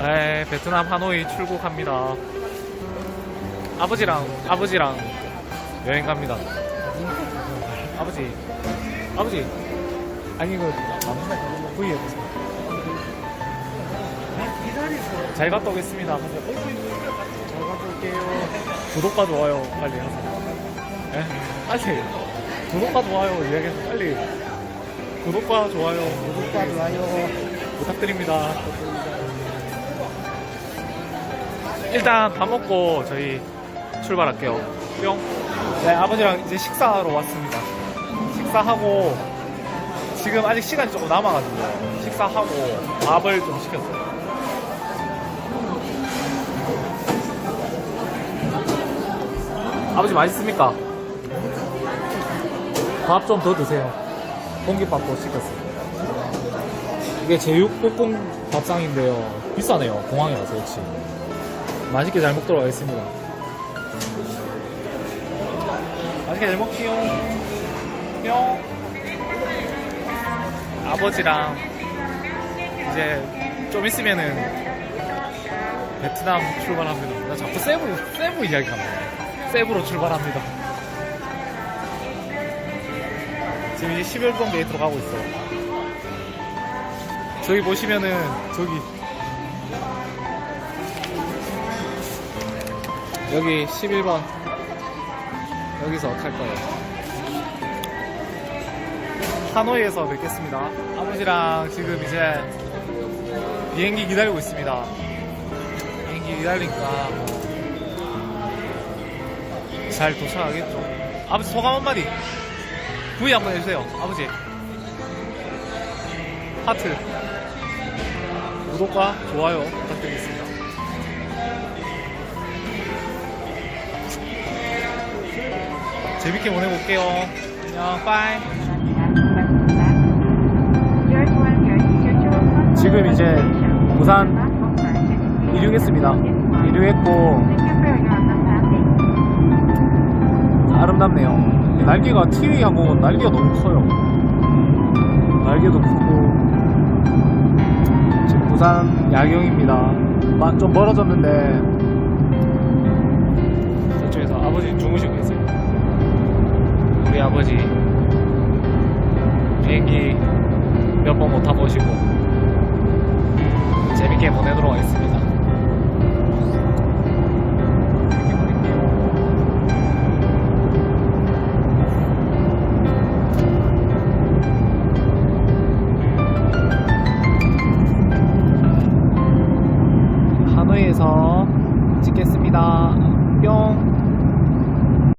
네, 베트남 하노이 출국합니다. 아버지랑 아버지랑 여행 갑니다. 아버지, 아버지. 아니 이거 부위 해보세요. 잘 갔다 오겠습니다. 잘 갔다 올게요. 구독과 좋아요 빨리 하세요. 네? 빨리 구독과 좋아요 이야기해서 빨리 구독과 좋아요 구독과 좋아요. 부탁드립니다. 일단 밥 먹고 저희 출발할게요. 뿅. 네, 아버지랑 이제 식사하러 왔습니다. 식사하고 지금 아직 시간이 조금 남아가지고 식사하고 밥을 좀 시켰어요. 아버지 맛있습니까? 밥 좀 더 드세요. 공깃밥도 시켰어요. 이게 제육볶음 밥상인데요. 비싸네요. 공항에 와서 역시. 맛있게 잘 먹도록 하겠습니다. 맛있게 잘 먹기요. 뿅. 아버지랑 이제 좀 있으면은 베트남 출발합니다. 나 자꾸 세부, 세부 이야기가 나요. 세부로 출발합니다. 지금 이제 11번 게이트로 가고 있어요. 저기 보시면은 저기 여기 11번 여기서 탈 거예요. 하노이에서 뵙겠습니다. 아버지랑 지금 이제 비행기 기다리고 있습니다. 비행기 기다리니까 뭐 잘 도착하겠죠. 아버지 소감 한마디. 부위 한번 해주세요. 아버지. 하트. 구독과 좋아요 부탁드리겠습니다. 재밌게 보내고 올게요. 안녕, 빠이. 지금 이제 부산 이륙했습니다. 이륙했고, 아름답네요. 날개가 티웨이 항공은 날개가 너무 커요. 날개도 크고, 지금 부산 야경입니다. 마- 좀 멀어졌는데, 저쪽에서 아버지 주무시고 계세요. 아버지, 비행기 몇 번 못 타보시고, 재밌게 보내도록 하겠습니다. 하노이에서 찍겠습니다.